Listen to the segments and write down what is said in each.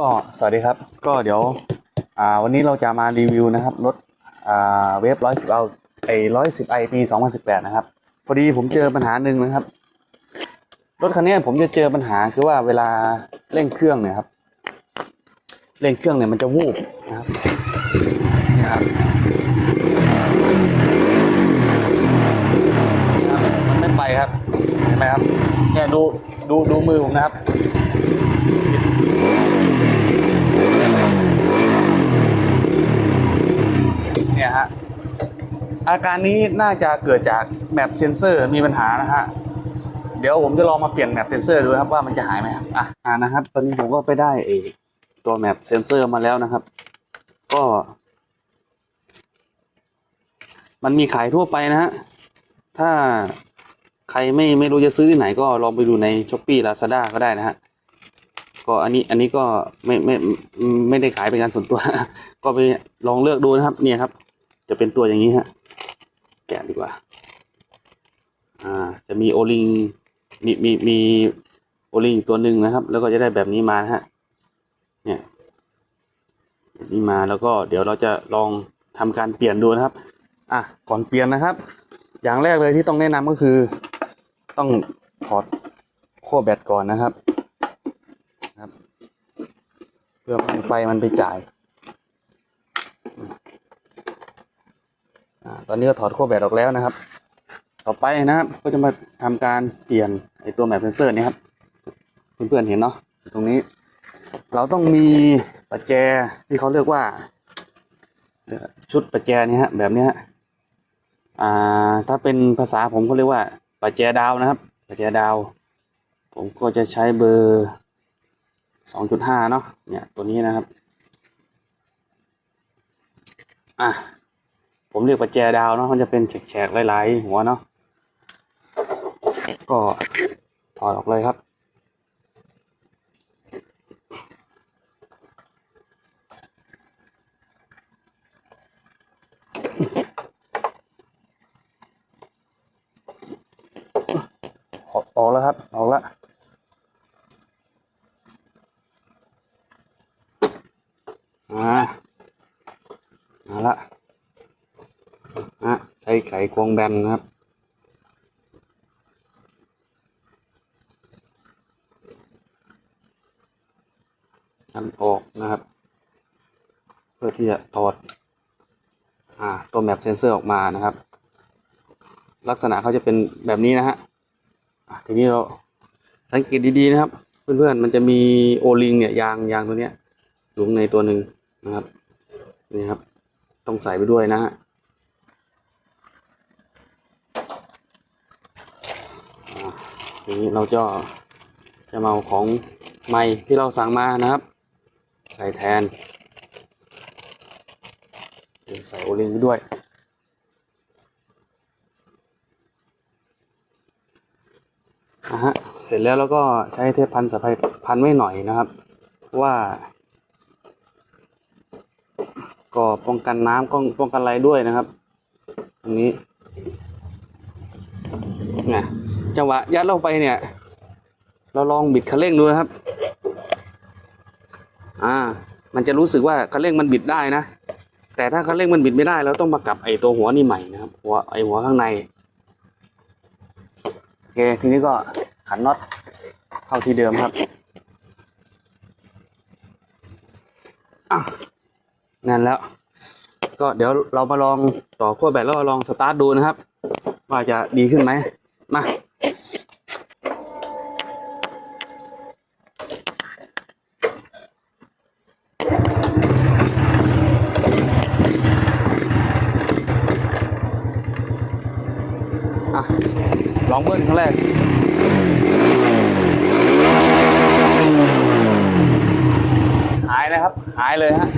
ก็สวัสดีครับ ก็เดี๋ยวอ่าวันนี้เราจะมารีวิวนะครับรถอ่าเวฟร้อยสิบเอาไอร้อยสิบไอปีสองพันสิบแปดนะครับพอดีผมเจอปัญหาหนึ่งนะครับ รถคันนี้ผมจะเจอปัญหาคือว่าเวลาเร่งเครื่องเนี่ยครับเร่งเครื่องเนี่ยมันจะวูบนะครับนี่ครับมันไม่ไปครับเห็นไหมครับเนี่ยดูดูดูมือผมนะครับ เนี่ยฮะ อาการนี้น่าจะเกิดจากแมปเซนเซอร์มีปัญหานะฮะเดี๋ยวผมจะลองมาเปลี่ยนแมปเซนเซอร์ดูครับว่ามันจะหายไหมครับอะอ่านะครับ ตอนนี้ผมก็ไปได้ไอตัวแมปเซนเซอร์มาแล้วนะครับ ก็ มันมีขายทั่วไปนะฮะถ้าใครไม่ไม่รู้จะซื้อที่ไหนก็ลองไปดูในช้อปปี้ลาซาด้าก็ได้นะฮะก็อันนี้อันนี้ก็ไม่ไม่ไม่ไม่ได้ขายเป็นการส่วนตัว ก็ไปลองเลือกดูนะครับ เนี่ยครับ จะเป็นตัวอย่างนี้ฮะะดีกว่า อ่า จะมีโอลิง มีมีมีโอลิงตัวหนึ่งนะครับ แล้วก็จะได้แบบนี้มาฮะ เนี่ยแบบนี้มาแล้วก็เดี๋ยวเราจะลองทำการเปลี่ยนดูนะครับ อะ ก่อนเปลี่ยนนะครับ อย่างแรกเลยที่ต้องแนะนำก็คือ ต้องถอดขั้วแบตก่อนนะครับ ครับ เพื่อมันไฟมันไปจ่าย อ่า ตอนนี้ก็ถอดขั้วแบตออกแล้วนะครับ ต่อไปนะครับ ก็จะมาทำการเปลี่ยนไอตัวแมปเซนเซอร์นี่ครับ เพื่อนๆเห็นเนาะตรงนี้ เราต้องมีประแจที่เขาเรียกว่า ชุดประแจนี่ฮะแบบนี้ฮะอ่า ถ้าเป็นภาษาผมเขาเรียกว่าประแจดาวนะครับประแจดาว ผมก็จะใช้เบอร์สองจุดห้าเนาะเนี่ยตัวนี้นะครับ อะ ผมเรียกประแจดาวเนาะมันจะเป็นแฉกๆหลายๆหัวเนาะก็ถอดออกเลยครับ ออกแล้วครับ ออกแล้วอ่ามาละ ช้ไขควงแบนนะครับทำออกนะครับ เพื่อที่จะถอดอ่าตัวแมปเซนเซอร์ออกมานะครับ ลักษณะเขาจะเป็นแบบนี้นะฮะทีนี้เราสังเกตดีๆนะครับ เพื่อนๆมันจะมีโอลิงเนี่ยยางยางตัวเนี้ยหลุมในตัวหนึ่งนะครับนี่ครับ ต้องใส่ไปด้วยนะฮะ ทีนี้เราจะจะมาเอาของใหม่ที่เราสั่งมานะครับ ใส่แทนเดี๋ยวใส่โอลิงไปด้วยนะฮะเสร็จแล้วเราก็ใช้เทปพันสะพายพันไว้หน่อยนะครับ ว่า ก็ป้องกันน้ำก็ป้องกันอะไรด้วยนะครับ ตรงนี้เนี่ย จังหวะยัดลงไปเนี่ย เราลองบิดคันเร่งดูนะครับ อ่า มันจะรู้สึกว่าคันเร่งมันบิดได้นะ แต่ถ้าคันเร่งมันบิดไม่ได้เราต้องมากลับไอ้ตัวหัวนี่ใหม่นะครับ หัวไอ้หัวข้างในโอเคทีนี้ก็ขันน็อตเข้าที่เดิมครับนั่นแล้ว ก็เดี๋ยวเรามาลองต่อขั้วแบตแล้วลองสตาร์ทดูนะครับ ว่าจะดีขึ้นไหมมา องเบิ้ลครั้งแรกหายนะครับ หายเลยฮะ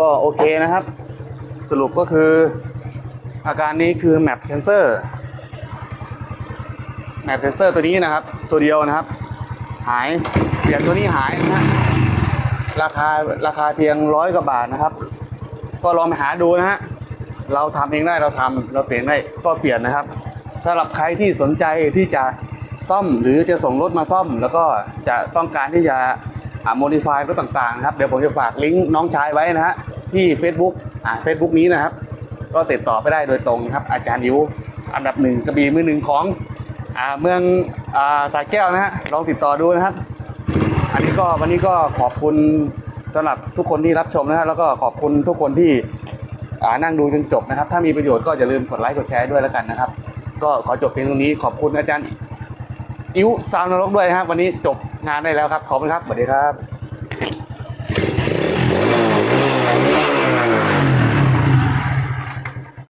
ก็โอเคนะครับ สรุปก็คือ อาการนี้คือแมปเซนเซอร์แมปเซนเซอร์ตัวนี้นะครับ ตัวเดียวนะครับ หายเปลี่ยนตัวนี้หายนะฮะ ราคาราคาเพียงร้อยกว่าบาทนะครับ ก็ลองไปหาดูนะฮะเราทำเองได้เราทำเราเปลี่ยนได้ก็เปลี่ยนนะครับสำหรับใครที่สนใจที่จะซ่อมหรือจะส่งรถมาซ่อม แล้วก็จะต้องการที่จะโมดิฟายรถต่างๆนะครับเดี๋ยวผมจะฝากลิงก์น้องชายไว้นะฮะที่ Facebook อ่า Facebook นี้นะครับ ก็ติดต่อไปได้โดยตรงครับอาจารย์ยิวอันดับหนึ่งกระบี่มือหนึ่งของอ่าเมืองอ่าสายแก้วนะฮะลองติดต่อดูนะครับ อันนี้ก็วันนี้ก็ขอบคุณสำหรับทุกคนที่รับชมนะฮะแล้วก็ขอบคุณทุกคนที่อ่านั่งดูจนจบนะครับ ถ้ามีประโยชน์ก็อย่าลืมกดไลค์กดแชร์ด้วยแล้วกันนะครับ ก็ขอจบเพียงตรงนี้ขอบคุณอาจารย์อิ๋วซาวนรกด้วยนะครับวันนี้จบงานได้แล้วครับขอบคุณครับสวัสดีครับ